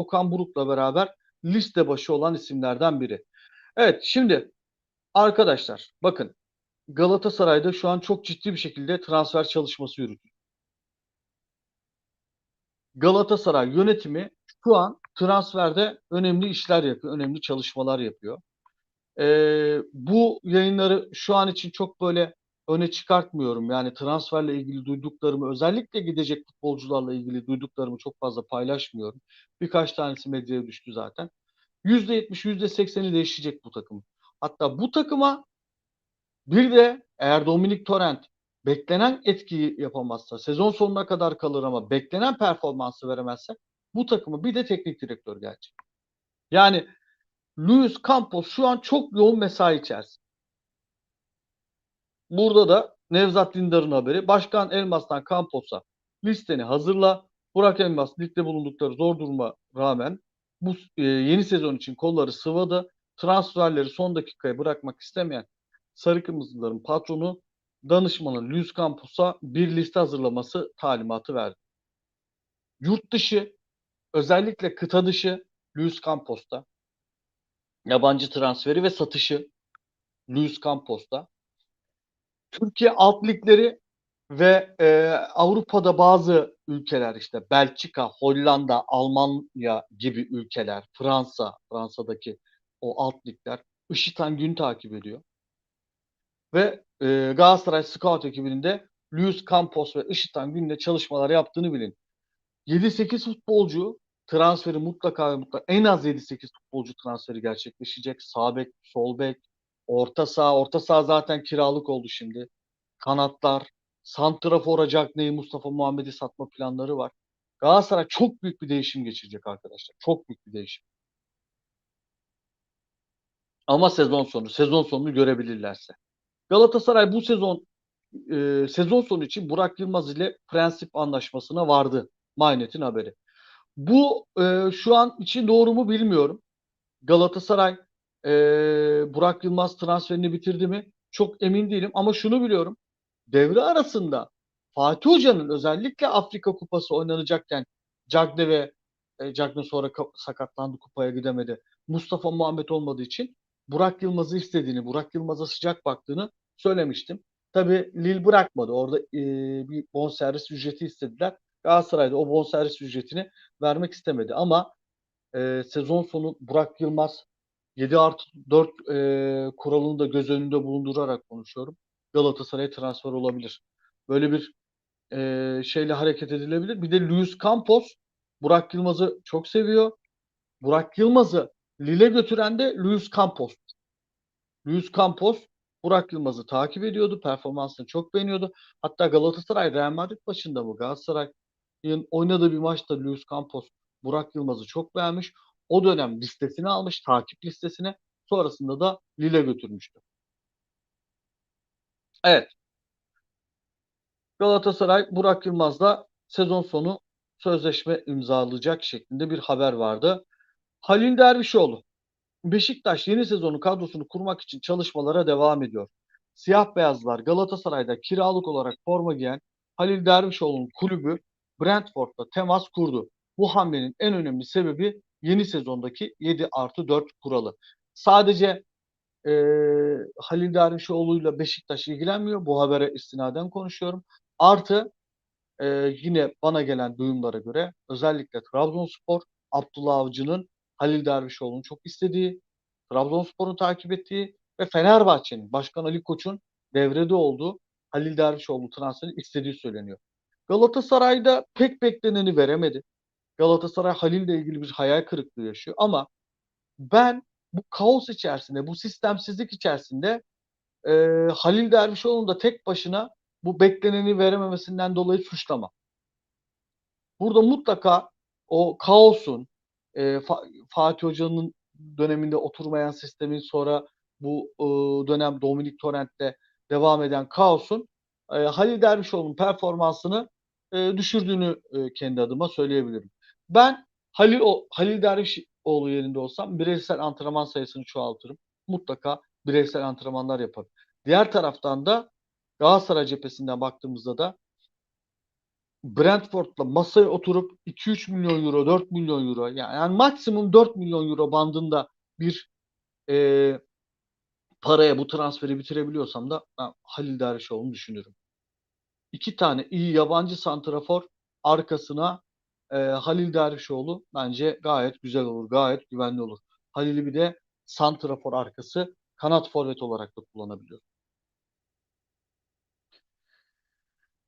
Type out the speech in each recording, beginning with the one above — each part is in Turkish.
Okan Buruk'la beraber liste başı olan isimlerden biri. Evet şimdi arkadaşlar bakın Galatasaray'da şu an çok ciddi bir şekilde transfer çalışması yürütüyor. Galatasaray yönetimi şu an transferde önemli işler yapıyor, önemli çalışmalar yapıyor. Ee, bu yayınları şu an için çok böyle öne çıkartmıyorum. Yani transferle ilgili duyduklarımı, özellikle gidecek futbolcularla ilgili duyduklarımı çok fazla paylaşmıyorum. Birkaç tanesi medyaya düştü zaten. %70, %80'i değişecek bu takım. Hatta bu takıma bir de eğer Dominic Torrent beklenen etkiyi yapamazsa, sezon sonuna kadar kalır ama beklenen performansı veremezse bu takımı bir de teknik direktör gelecek. Yani Luis Campos şu an çok yoğun mesai içerisinde. Burada da Nevzat Dindar'ın haberi. Başkan Elmas'tan Campos'a listeni hazırla. Burak Elmas ligde bulundukları zor duruma rağmen bu e, yeni sezon için kolları sıvadı. Transferleri son dakikaya bırakmak istemeyen Sarı Kırmızıların patronu danışmanı Luis Campos'a bir liste hazırlaması talimatı verdi. Yurt dışı özellikle kıta dışı Luis Campos'ta yabancı transferi ve satışı Luis Campos'ta Türkiye alt ligleri ve e, Avrupa'da bazı ülkeler işte Belçika, Hollanda, Almanya gibi ülkeler, Fransa, Fransa'daki o alt ligler IŞİD'den gün takip ediyor. Ve e, Galatasaray Scout ekibinin de Luis Campos ve IŞİD'den günde çalışmalar yaptığını bilin. 7-8 futbolcu transferi mutlaka mutlaka en az 7-8 futbolcu transferi gerçekleşecek. Sağ bek, sol bek, orta saha, orta saha zaten kiralık oldu şimdi. Kanatlar, Santrafor'a Cagney'i, Mustafa Muhammed'i satma planları var. Galatasaray çok büyük bir değişim geçirecek arkadaşlar. Çok büyük bir değişim. Ama sezon sonu, sezon sonunu görebilirlerse. Galatasaray bu sezon e, sezon sonu için Burak Yılmaz ile prensip anlaşmasına vardı. Maynet'in haberi. Bu e, şu an için doğru mu bilmiyorum. Galatasaray e, Burak Yılmaz transferini bitirdi mi? Çok emin değilim ama şunu biliyorum. Devre arasında Fatih Hoca'nın özellikle Afrika Kupası oynanacakken Cagne ve e, Cagne sonra sakatlandı kupaya gidemedi. Mustafa Muhammed olmadığı için Burak Yılmaz'ı istediğini, Burak Yılmaz'a sıcak baktığını söylemiştim. Tabi Lil bırakmadı. Orada e, bir bonservis ücreti istediler. Galatasaray'da o bonservis ücretini vermek istemedi. Ama e, sezon sonu Burak Yılmaz 7 artı 4 e, kuralını da göz önünde bulundurarak konuşuyorum. Galatasaray transfer olabilir. Böyle bir e, şeyle hareket edilebilir. Bir de Luis Campos Burak Yılmaz'ı çok seviyor. Burak Yılmaz'ı Lille götüren de Luis Campos. Luis Campos Burak Yılmaz'ı takip ediyordu. Performansını çok beğeniyordu. Hatta Galatasaray Real Madrid başında bu. Galatasaray'ın oynadığı bir maçta Luis Campos Burak Yılmaz'ı çok beğenmiş. O dönem listesini almış, takip listesine. Sonrasında da Lille götürmüştü. Evet. Galatasaray Burak Yılmaz'la sezon sonu sözleşme imzalayacak şeklinde bir haber vardı. Halil Dervişoğlu Beşiktaş yeni sezonu kadrosunu kurmak için çalışmalara devam ediyor. Siyah beyazlar Galatasaray'da kiralık olarak forma giyen Halil Dervişoğlu'nun kulübü Brentford'la temas kurdu. Bu hamlenin en önemli sebebi yeni sezondaki 7 artı 4 kuralı. Sadece e, Halil Dervişoğlu'yla Beşiktaş ilgilenmiyor. Bu habere istinaden konuşuyorum. Artı e, yine bana gelen duyumlara göre özellikle Trabzonspor Abdullah Avcı'nın Halil Dervişoğlu'nun çok istediği, Trabzonspor'un takip ettiği ve Fenerbahçe'nin Başkan Ali Koç'un devrede olduğu Halil Dervişoğlu transferi istediği söyleniyor. Galatasaray'da pek bekleneni veremedi. Galatasaray Halil ile ilgili bir hayal kırıklığı yaşıyor ama ben bu kaos içerisinde, bu sistemsizlik içerisinde e, Halil Dervişoğlu'nu da tek başına bu bekleneni verememesinden dolayı suçlama. Burada mutlaka o kaosun, e, Fa Fatih Hoca'nın döneminde oturmayan sistemin sonra bu e, dönem Dominik Torrent'te devam eden kaosun e, Halil Dervişoğlu'nun performansını e, düşürdüğünü e, kendi adıma söyleyebilirim. Ben Halil o, Halil Dervişoğlu yerinde olsam bireysel antrenman sayısını çoğaltırım. Mutlaka bireysel antrenmanlar yaparım. Diğer taraftan da Galatasaray cephesinden baktığımızda da Brentford'la masaya oturup 2-3 milyon euro, 4 milyon euro yani, yani maksimum 4 milyon euro bandında bir e, paraya bu transferi bitirebiliyorsam da ben Halil Dervişoğlu'nu düşünürüm. İki tane iyi yabancı santrafor arkasına e, Halil Dervişoğlu bence gayet güzel olur, gayet güvenli olur. Halil'i bir de santrafor arkası kanat forvet olarak da kullanabiliyor.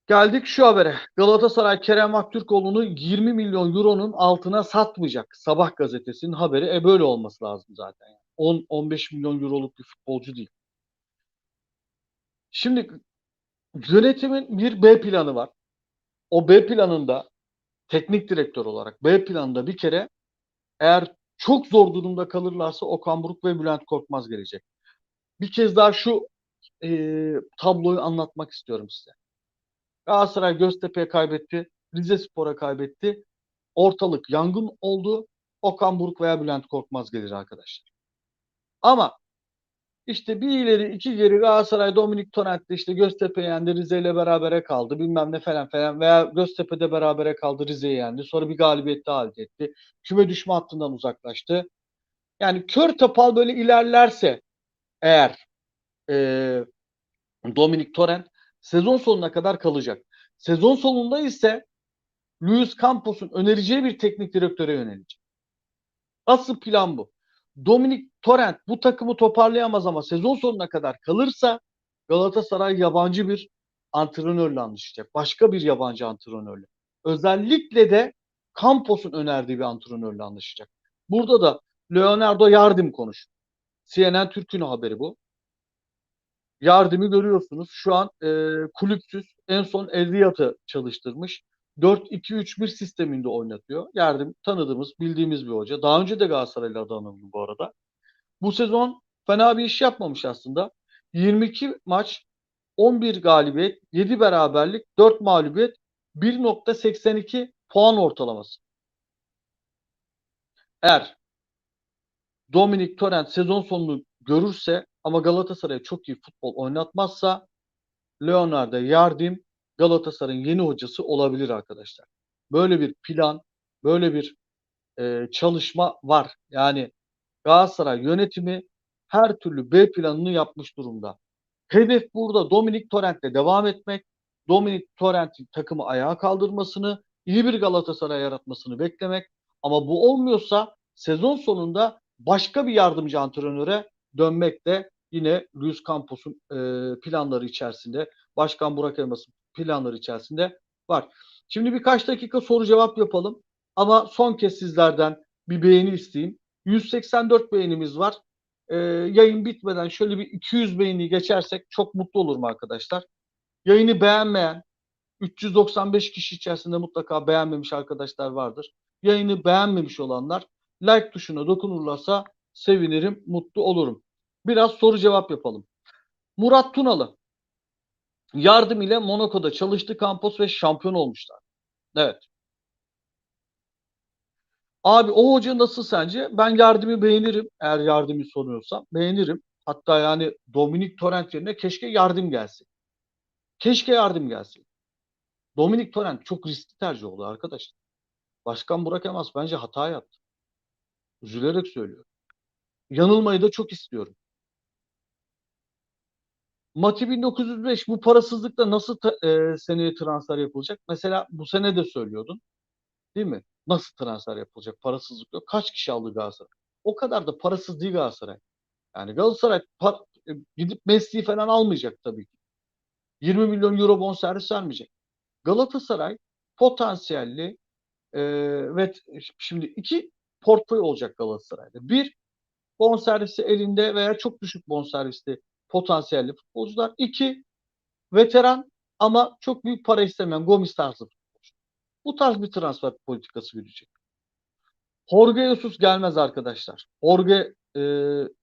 Geldik şu habere. Galatasaray Kerem Aktürkoğlu'nu 20 milyon euronun altına satmayacak. Sabah gazetesinin haberi. E böyle olması lazım zaten. 10-15 milyon euroluk bir futbolcu değil. Şimdi yönetimin bir B planı var. O B planında teknik direktör olarak B planında bir kere eğer çok zor durumda kalırlarsa Okan Buruk ve Bülent Korkmaz gelecek. Bir kez daha şu e, tabloyu anlatmak istiyorum size. Galatasaray Göztepe'ye kaybetti. Rize Spor'a kaybetti. Ortalık yangın oldu. Okan Buruk veya Bülent Korkmaz gelir arkadaşlar. Ama işte bir ileri iki geri Galatasaray Dominik Torrent'te işte Göztepe yendi Rize ile berabere kaldı bilmem ne falan falan veya Göztepe'de berabere kaldı Rize'yi yendi sonra bir galibiyet daha elde etti. Küme düşme hattından uzaklaştı. Yani kör topal böyle ilerlerse eğer e, Dominik Torrent sezon sonuna kadar kalacak. Sezon sonunda ise Luis Campos'un önereceği bir teknik direktöre yönelecek. Asıl plan bu. Dominik Torrent bu takımı toparlayamaz ama sezon sonuna kadar kalırsa Galatasaray yabancı bir antrenörle anlaşacak. Başka bir yabancı antrenörle. Özellikle de Campos'un önerdiği bir antrenörle anlaşacak. Burada da Leonardo Yardım konuş. CNN Türk'ün haberi bu. Yardımı görüyorsunuz. Şu an e, kulüpsüz en son Elriyat'ı çalıştırmış. 4-2-3-1 sisteminde oynatıyor. Yardım tanıdığımız, bildiğimiz bir hoca. Daha önce de Galatasaray'la anıldı bu arada. Bu sezon fena bir iş yapmamış aslında. 22 maç, 11 galibiyet, 7 beraberlik, 4 mağlubiyet, 1.82 puan ortalaması. Eğer Dominik Torrent sezon sonunu görürse ama Galatasaray'a çok iyi futbol oynatmazsa Leonardo Yardim Galatasaray'ın yeni hocası olabilir arkadaşlar. Böyle bir plan, böyle bir e, çalışma var. Yani Galatasaray yönetimi her türlü B planını yapmış durumda. Hedef burada Dominik Torrent'le devam etmek, Dominik Torrent'in takımı ayağa kaldırmasını, iyi bir Galatasaray yaratmasını beklemek. Ama bu olmuyorsa sezon sonunda başka bir yardımcı antrenöre dönmek de yine Luis Campos'un e, planları içerisinde, Başkan Burak Elmas'ın planları içerisinde var. Şimdi birkaç dakika soru cevap yapalım. Ama son kez sizlerden bir beğeni isteyeyim. 184 beğenimiz var. Ee, yayın bitmeden şöyle bir 200 beğeni geçersek çok mutlu olurum arkadaşlar. Yayını beğenmeyen 395 kişi içerisinde mutlaka beğenmemiş arkadaşlar vardır. Yayını beğenmemiş olanlar like tuşuna dokunurlarsa sevinirim, mutlu olurum. Biraz soru cevap yapalım. Murat Tunalı yardım ile Monaco'da çalıştı Campos ve şampiyon olmuşlar. Evet. Abi o hoca nasıl sence? Ben yardımı beğenirim. Eğer yardımı soruyorsam beğenirim. Hatta yani Dominik Torrent yerine keşke yardım gelsin. Keşke yardım gelsin. Dominik Torrent çok riskli tercih oldu arkadaşlar. Başkan Burak Elmas bence hata yaptı. Üzülerek söylüyorum. Yanılmayı da çok istiyorum. Mati 1905 bu parasızlıkla nasıl ta, e, seneye transfer yapılacak? Mesela bu sene de söylüyordun. Değil mi? Nasıl transfer yapılacak? Parasızlık yok. Kaç kişi aldı Galatasaray? O kadar da parasız değil Galatasaray. Yani Galatasaray par, e, gidip Messi'yi falan almayacak tabii ki. 20 milyon euro bonservis vermeyecek. Galatasaray potansiyelli e, ve şimdi iki portföy olacak Galatasaray'da. Bir bonservisi elinde veya çok düşük bonservisli potansiyelli futbolcular. İki, veteran ama çok büyük para istemeyen Gomis tarzı futbolcu. Bu tarz bir transfer politikası yürüyecek. Jorge Jesus gelmez arkadaşlar. Jorge e,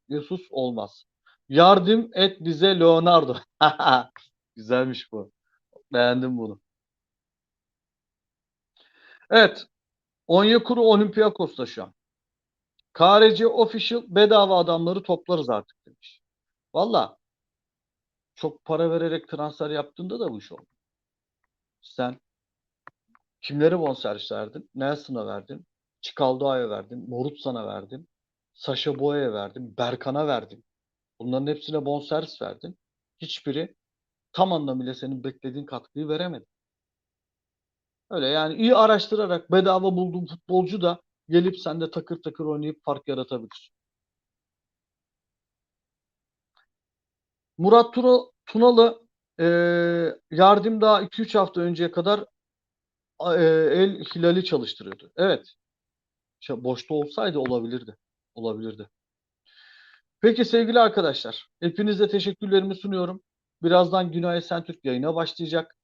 Jesus olmaz. Yardım et bize Leonardo. Güzelmiş bu. Beğendim bunu. Evet. Onyekuru Olympiakos'ta şu an. KRC Official bedava adamları toplarız artık demiş. Valla çok para vererek transfer yaptığında da bu iş oldu. Sen Kimlere bonservis verdin? Nelson'a verdin. Çikaldağ'a verdin. Morutsan'a verdin. Sasha Boya'ya verdin. Berkan'a verdin. Bunların hepsine bonservis verdin. Hiçbiri tam anlamıyla senin beklediğin katkıyı veremedi. Öyle yani iyi araştırarak bedava bulduğun futbolcu da gelip sende takır takır oynayıp fark yaratabilir. Murat Tuna, Tunalı e, yardım daha 2-3 hafta önceye kadar e, El Hilal'i çalıştırıyordu. Evet. Boşta olsaydı olabilirdi. Olabilirdi. Peki sevgili arkadaşlar, hepinize teşekkürlerimi sunuyorum. Birazdan Günay Esentürk yayına başlayacak.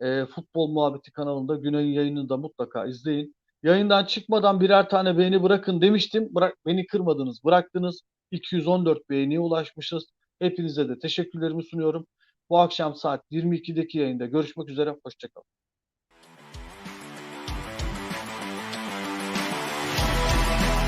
E, Futbol Muhabbeti kanalında Günay'ın yayınını da mutlaka izleyin. Yayından çıkmadan birer tane beğeni bırakın demiştim. Bırak, beni kırmadınız, bıraktınız. 214 beğeniye ulaşmışız. Hepinize de teşekkürlerimi sunuyorum. Bu akşam saat 22'deki yayında görüşmek üzere. Hoşçakalın.